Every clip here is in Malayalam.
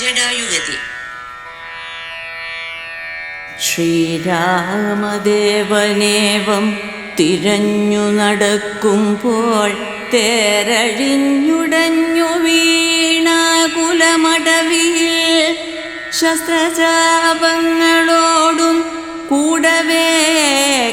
ജഡായുഗതി. ശ്രീരാമദേവനേവം തിരഞ്ഞു നടക്കുമ്പോൾ തേരഴിഞ്ഞുടഞ്ഞു വീണ ശസ്ത്രചാപങ്ങളോടും കൂടവേ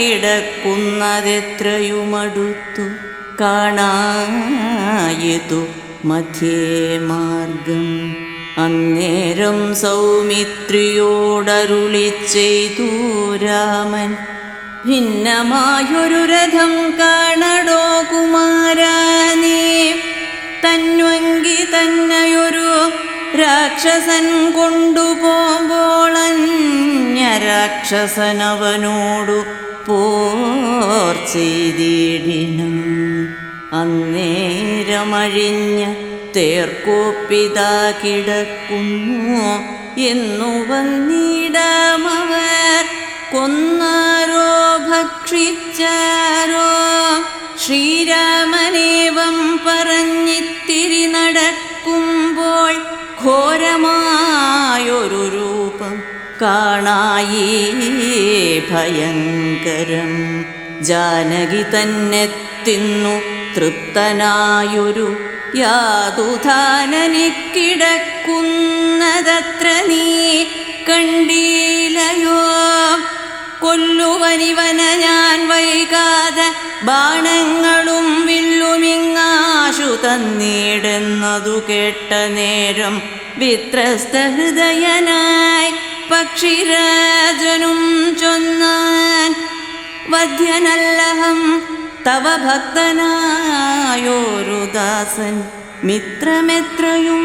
കിടക്കുന്നതെത്രയുമടുത്തു കാണായതു മധ്യേ മാർഗം. അന്നേരം സൗമിത്രിയോടരുളി ചെയ്തു രാമൻ. ഭിന്നമായൊരു രഥം കാണടോ കുമാരാനേ. തന്വങ്കി തന്നെയൊരു രാക്ഷസൻ കൊണ്ടുപോകുമ്പോളഞ്ഞ രാക്ഷസനവനോടു പോർ ചെയ്തിടിണം അന്നേരമഴിഞ്ഞ തേർക്കോപ്പിതാ കിടക്കുന്നു എന്നു വന്നിടമവർ കൊന്നാരോ ഭക്ഷിച്ചാരോ? ശ്രീരാമനേവം പറഞ്ഞിത്തിരി നടക്കുമ്പോൾ ഘോരമായൊരു രൂപം കാണായി ഭയങ്കരം. ജാനകി തന്നെ തിന്നു തൃപ്തനായൊരു യാതുധാനനിക്കിടക്കുന്നതത്ര നീ കണ്ടീലയോ? കൊല്ലുവനിവന ഞാൻ വൈകാതെ ബാണങ്ങളും വില്ലുമിങ്ങാശു തന്നിടുന്നതു കേട്ട നേരം വിത്രസ്ത ഹൃദയനായി പക്ഷിരാജനും ചൊന്നാൻ വധ്യനല്ലഹം തവ ഭക്തനായോരു ദാസൻ മിത്രമെത്രയും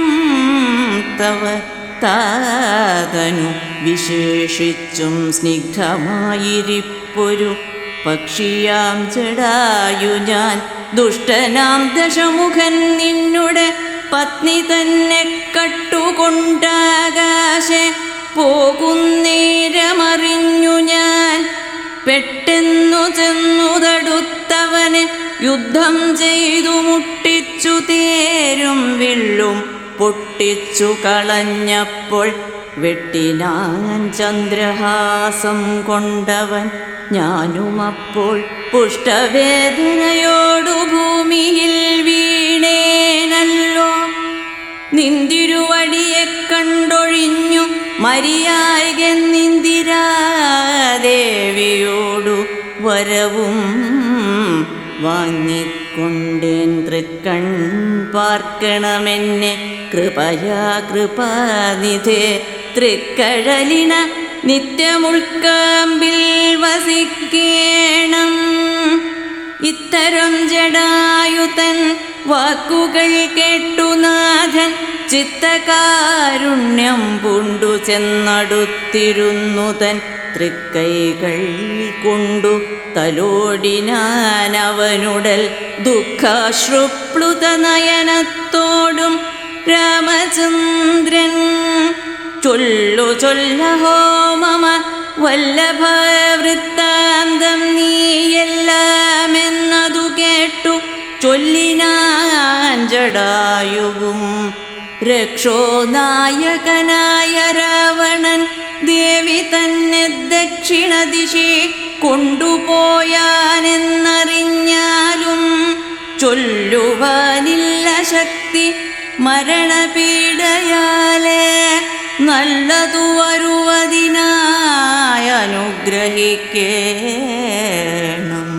തവ താതനു വിശേഷിച്ചും സ്നിഗ്ധമായിരിപ്പൊരു പക്ഷിയാം ജടായു ഞാൻ. ദുഷ്ടനാം ദശമുഖൻ നിന്നുടെ പത്നി തന്നെ കട്ടുകൊണ്ടാകാശെ പോകുന്നേരമറിഞ്ഞു ഞാൻ. പെട്ടെന്നു ചെന്നു തടുത്തവനെ യുദ്ധം ചെയ്തു മുട്ടിച്ചു തേരും വില്ലും പൊട്ടിച്ചു കളഞ്ഞപ്പോൾ വെട്ടിനാൻ ചന്ദ്രഹാസം കൊണ്ടവൻ ഞാനും അപ്പോൾ പുഷ്ടവേദനയോടു ഭൂമിയിൽ വീണേനല്ലോ. നിന്തിരുവടിയെ കണ്ടൊഴിഞ്ഞു മരിയായകെന്നിന്ദിരാദേവിയോടു വരവും വാങ്ങിക്കൊണ്ടേൻ തൃക്കൺ പാർക്കണമെന്നെ. കൃപയാ കൃപാനിധേ തൃക്കഴലിന നിത്യമുൾക്കാമ്പിൽ വസിക്കേണം. ഇത്തരം ജടായുതൻ വാക്കുകൾ കേട്ടുനാഥൻ ചിത്തകാരുണ്യ ചെന്നടുത്തിരുന്നു തൻ തൃക്കൈകൾ കൊണ്ടു തലോടിനാനവനുടൽ ദുഃഖാശ്രുപ്ലുത നയനത്തോടും രാമചന്ദ്രൻ ചൊല്ലു ചൊല്ലഹോ മമ വല്ലഭ വൃത്താന്തം നീയെല്ലാമെന്നതു കേട്ടു ചൊല്ലിനാൻ ജടായുവും രക്ഷോ നായകനായ രാവണൻ ദേവി തന്നെ ദക്ഷിണ ദിശ കൊണ്ടുപോയാനെന്നറിഞ്ഞാലും ചൊല്ലുവാനില്ല ശക്തി മരണപീഡയാലെ നല്ലതു വരുവതിനായി അനുഗ്രഹിക്കേണം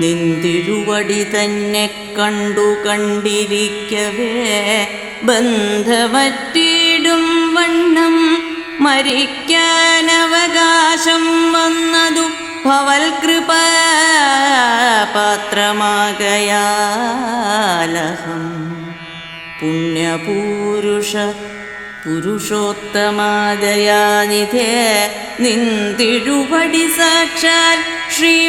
നിന്തിരുവടി തന്നെ കണ്ടു കണ്ടിരിക്കവേ. ബന്ധമറ്റിടും വണ്ണം മരിക്കാനവകാശം വന്നതു ഭവൽ കൃപ പാത്രമാകയാലഹം. പുണ്യപൂരുഷ പുരുഷോത്തമാദയാനിധേ നിന്തിരുവടി സാക്ഷാൽ ശ്രീ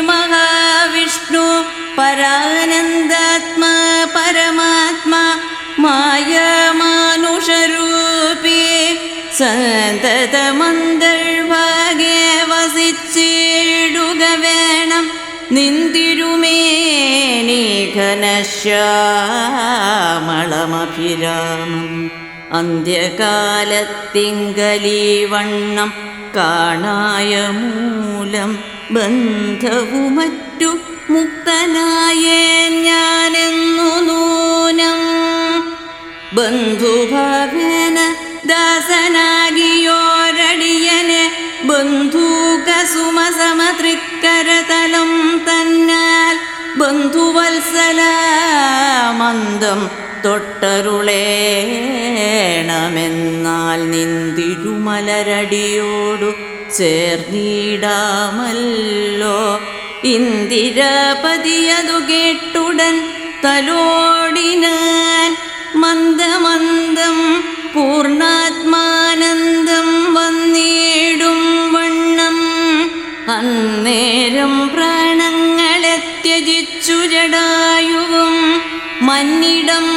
സന്തതമന്തൾഭാഗേ വസിച്ചിടുക വേണം. നിന്തിരുമേനി ഘനശ്യാമളമഭിരാമം അന്ത്യകാലത്തിങ്കലീ വണ്ണം കാണായ മൂലം ബന്ധവുമറ്റു മുക്തനായേ ഞാനെന്നു നൂനം. ബന്ധുഭാവേന ദാസനാകിയോരടിയനെ ബന്ധൂകസുമസമതൃക്കരതലം തന്നാൽ ബന്ധുവത്സല മന്ദം തൊട്ടരുളേണമെന്നാൽ നിന്തിരുമലരടിയോടു ചേർന്നിടാമല്ലോ. ഇന്ദിരപതിയതു കേട്ടുടൻ തലോടിനാൻ മന്ദമന്ദം പൂർണാത്മാനന്ദം മന്നിടം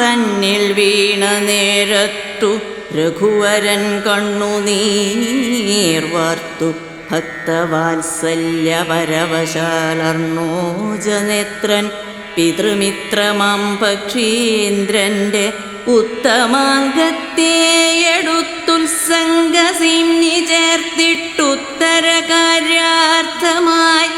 തന്നിൽ വീണ നേരത്തു രഘുവരൻ കണ്ണുനീർ വാർത്തു. ഭക്തവാത്സല്യപരവശാലർണോജനേത്രൻ പിതൃമിത്രമാം പക്ഷീന്ദ്രന്റെ ഉത്തമാംഗത്തെയെടുത്തുത്സംഗസിംനി ചേർത്തിട്ടുത്തര കാര്യാർത്ഥമായി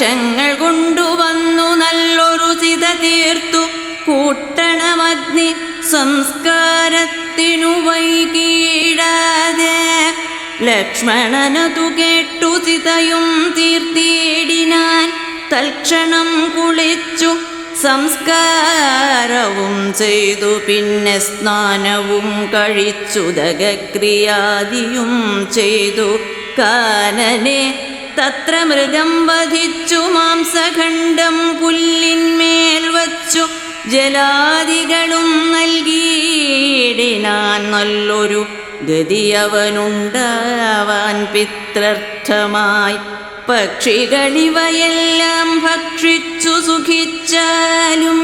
കാഷ്ടങ്ങൾ കൊണ്ടുവന്നു നല്ലൊരു ചിത തീർത്തു. കൂട്ടണമഗ്നി സംസ്കാരത്തിനു വൈകീടാതെ. ലക്ഷ്മണനതു കേട്ടു ചിതയും തീർത്തിയിടിനാൻ. തൽക്ഷണം കുളിച്ചു സംസ്കാരവും ചെയ്തു. പിന്നെ സ്നാനവും കഴിച്ചു ദഗക്രിയാദിയും ചെയ്തു. കാനനെ തത്ര മൃഗം വധിച്ചു മാംസഖണ്ഡം പുല്ലിന്മേൽ വച്ചു. ജലാദികളും നൽകിയിടിനാൻ നല്ലൊരു ഗതിയവനുണ്ടാവാൻ പിത്രർത്ഥമായി. പക്ഷികളിവയെല്ലാം ഭക്ഷിച്ചു സുഖിച്ചാലും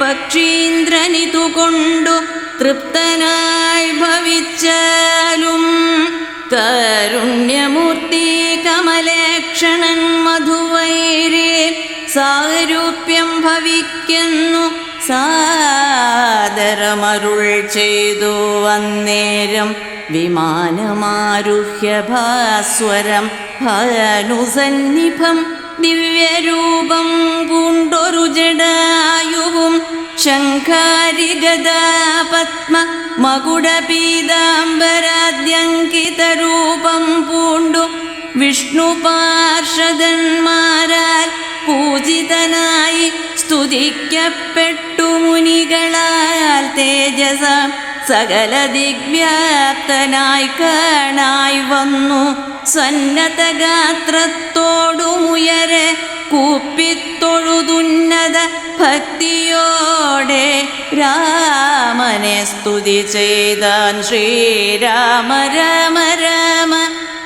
പക്ഷീന്ദ്രനിതു കൊണ്ടു തൃപ്തനായി ഭവിച്ചാലും കാരുണ്യമൂർത്തി കമലേക്ഷണൻ മധുവൈരേ സാരൂപ്യം ഭവിക്കുന്നു സാദരമരുൾ ചെയ്തു അന്നേരം വിമാനമാരുഹ്യ ഭാസ്വരം ഭാനുസന്നിഭം ദിവ്യരൂപം പൂണ്ടൊരു ജടായുവും ശംഖാരിഗദാ പത്മ മകുടപീതാംബരാദ്യങ്കിതരൂപം പൂണ്ടു വിഷ്ണു പാർഷദന്മാരാൽ പൂജിതനായി സ്തുതിക്കപ്പെട്ടു മുനികളാൽ തേജസ സകല ദിഗ്വ്യാപ്തനായി കാണായി വന്നു. സന്നദ്ധഗാത്രത്തോടുമുയരെ കൂപ്പിത്തൊഴുതുന്നത ഭക്തിയോടെ രാമനെ സ്തുതി ചെയ്താൻ ശ്രീരാമ രാമ രാമ